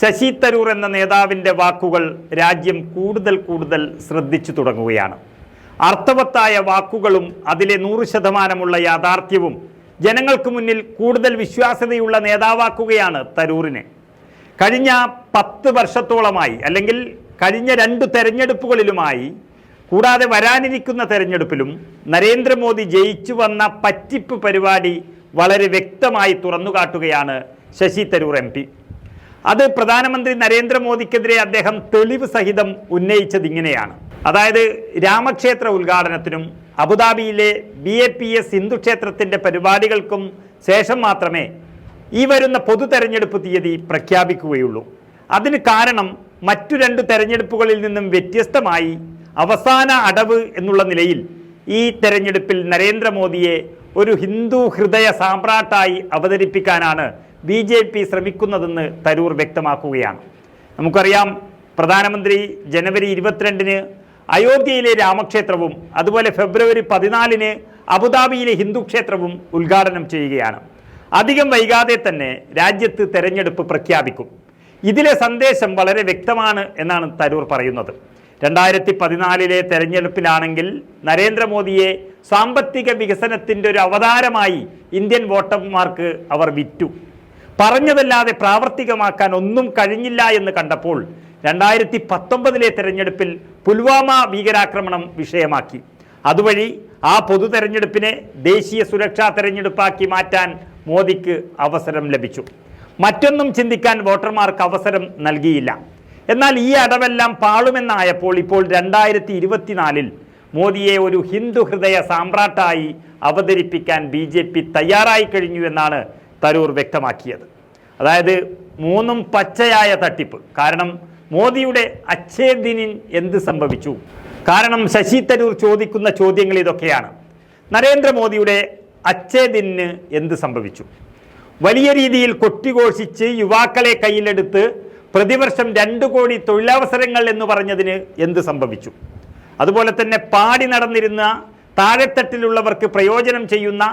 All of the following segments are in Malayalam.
ശശി തരൂർ എന്ന നേതാവിന്റെ വാക്കുകൾ രാജ്യം കൂടുതൽ കൂടുതൽ ശ്രദ്ധിച്ചു തുടങ്ങുകയാണ്. അർത്ഥവത്തായ വാക്കുകളും അതിലെ നൂറ് ശതമാനമുള്ള യാഥാർത്ഥ്യവും ജനങ്ങൾക്ക് മുന്നിൽ കൂടുതൽ വിശ്വാസ്യതയുള്ള നേതാവാക്കുകയാണ് തരൂറിനെ. കഴിഞ്ഞ പത്ത് വർഷത്തോളമായി അല്ലെങ്കിൽ കഴിഞ്ഞ രണ്ട് തെരഞ്ഞെടുപ്പുകളിലുമായി കൂടാതെ വരാനിരിക്കുന്ന തെരഞ്ഞെടുപ്പിലും നരേന്ദ്രമോദി ജയിച്ചു വന്ന പറ്റിപ്പ് പരിപാടി വളരെ വ്യക്തമായി തുറന്നുകാട്ടുകയാണ് ശശി തരൂർ എം അത് പ്രധാനമന്ത്രി നരേന്ദ്രമോദിക്കെതിരെ അദ്ദേഹം തെളിവ് സഹിതം ഉന്നയിച്ചത് ഇങ്ങനെയാണ്. അതായത് രാമക്ഷേത്ര ഉദ്ഘാടനത്തിനും അബുദാബിയിലെ B A P S Hindu ക്ഷേത്രത്തിന്റെ പരിപാടികൾക്കും ശേഷം മാത്രമേ ഈ വരുന്ന പൊതു തെരഞ്ഞെടുപ്പ് തീയതി പ്രഖ്യാപിക്കുകയുള്ളൂ. അതിന് കാരണം മറ്റു രണ്ട് തെരഞ്ഞെടുപ്പുകളിൽ നിന്നും വ്യത്യസ്തമായി അവസാന അടവ് എന്നുള്ള നിലയിൽ ഈ തെരഞ്ഞെടുപ്പിൽ നരേന്ദ്രമോദിയെ ഒരു ഹിന്ദു ഹൃദയ സാമ്രാട്ടായി അവതരിപ്പിക്കാനാണ് ബി ജെ പി ശ്രമിക്കുന്നതെന്ന് തരൂർ വ്യക്തമാക്കുകയാണ്. നമുക്കറിയാം പ്രധാനമന്ത്രി ജനുവരി ഇരുപത്തിരണ്ടിന് അയോധ്യയിലെ രാമക്ഷേത്രവും അതുപോലെ ഫെബ്രുവരി പതിനാലിന് അബുദാബിയിലെ ഹിന്ദു ക്ഷേത്രവും ഉദ്ഘാടനം ചെയ്യുകയാണ്. അധികം വൈകാതെ തന്നെ രാജ്യത്ത് തെരഞ്ഞെടുപ്പ് പ്രഖ്യാപിക്കും. ഇതിലെ സന്ദേശം വളരെ വ്യക്തമാണ് എന്നാണ് തരൂർ പറയുന്നത്. രണ്ടായിരത്തി പതിനാലിലെ തെരഞ്ഞെടുപ്പിലാണെങ്കിൽ നരേന്ദ്രമോദിയെ സാമ്പത്തിക വികസനത്തിന്റെ ഒരു അവതാരമായി ഇന്ത്യൻ വോട്ടർമാർക്ക് അവർ വിറ്റു. പറഞ്ഞതല്ലാതെ പ്രാവർത്തികമാക്കാൻ ഒന്നും കഴിഞ്ഞില്ല എന്ന് കണ്ടപ്പോൾ രണ്ടായിരത്തി പത്തൊമ്പതിലെ തെരഞ്ഞെടുപ്പിൽ പുൽവാമ ഭീകരാക്രമണം വിഷയമാക്കി. അതുവഴി ആ പൊതു തെരഞ്ഞെടുപ്പിനെ ദേശീയ സുരക്ഷാ തെരഞ്ഞെടുപ്പാക്കി മാറ്റാൻ മോദിക്ക് അവസരം ലഭിച്ചു. മറ്റൊന്നും ചിന്തിക്കാൻ വോട്ടർമാർക്ക് അവസരം നൽകിയില്ല. എന്നാൽ ഈ അടവെല്ലാം പാളുമെന്നായപ്പോൾ ഇപ്പോൾ രണ്ടായിരത്തി ഇരുപത്തിനാലിൽ മോദിയെ ഒരു ഹിന്ദു ഹൃദയ സാമ്രാട്ടായി അവതരിപ്പിക്കാൻ ബി തയ്യാറായി കഴിഞ്ഞു എന്നാണ് തരൂർ വ്യക്തമാക്കിയത്. അതായത് മൂന്നും പച്ചയായ തട്ടിപ്പ്. കാരണം മോദിയുടെ അച്ഛേദിനിൻ എന്ത് സംഭവിച്ചു? കാരണം ശശി തരൂർ ചോദിക്കുന്ന ചോദ്യങ്ങൾ ഇതൊക്കെയാണ്. നരേന്ദ്രമോദിയുടെ അച്ഛേദിന് എന്ത് സംഭവിച്ചു? വലിയ രീതിയിൽ കൊട്ടിഘോഷിച്ച് യുവാക്കളെ കയ്യിലെടുത്ത് പ്രതിവർഷം രണ്ട് കോടി തൊഴിലവസരങ്ങൾ എന്ന് പറഞ്ഞതിന് എന്ത് സംഭവിച്ചു? അതുപോലെ തന്നെ പാടി നടന്നിരുന്ന താഴെത്തട്ടിലുള്ളവർക്ക് പ്രയോജനം ചെയ്യുന്ന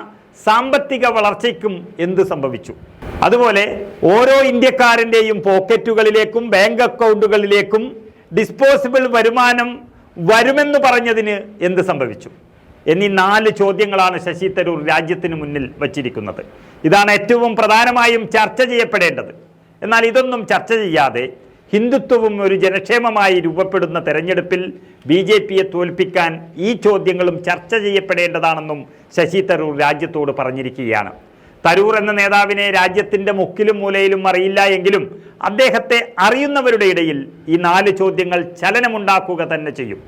സാമ്പത്തിക വളർച്ചയ്ക്കും എന്ത് സംഭവിച്ചു? അതുപോലെ ഓരോ ഇന്ത്യക്കാരന്റെയും പോക്കറ്റുകളിലേക്കും ബാങ്ക് അക്കൗണ്ടുകളിലേക്കും ഡിസ്പോസിബിൾ വരുമാനം വരുമെന്ന് പറഞ്ഞതിന് എന്ത് സംഭവിച്ചു? എന്നീ നാല് ചോദ്യങ്ങളാണ് ശശി തരൂർ രാജ്യത്തിന് മുന്നിൽ വച്ചിരിക്കുന്നത്. ഇതാണ് ഏറ്റവും പ്രധാനമായും ചർച്ച ചെയ്യപ്പെടേണ്ടത്. എന്നാൽ ഇതൊന്നും ചർച്ച ചെയ്യാതെ ഹിന്ദുത്വവും ഒരു ജനക്ഷേമമായി രൂപപ്പെടുന്ന തെരഞ്ഞെടുപ്പിൽ ബി ജെ പിയെ തോൽപ്പിക്കാൻ ഈ ചോദ്യങ്ങളും ചർച്ച ചെയ്യപ്പെടേണ്ടതാണെന്നും ശശി തരൂർ രാജ്യത്തോട് പറഞ്ഞിരിക്കുകയാണ്. തരൂർ എന്ന നേതാവിനെ രാജ്യത്തിന്റെ മുക്കിലും മൂലയിലും അറിയില്ല എങ്കിലും അദ്ദേഹത്തെ അറിയുന്നവരുടെ ഇടയിൽ ഈ നാല് ചോദ്യങ്ങൾ ചലനമുണ്ടാക്കുക തന്നെ ചെയ്യും.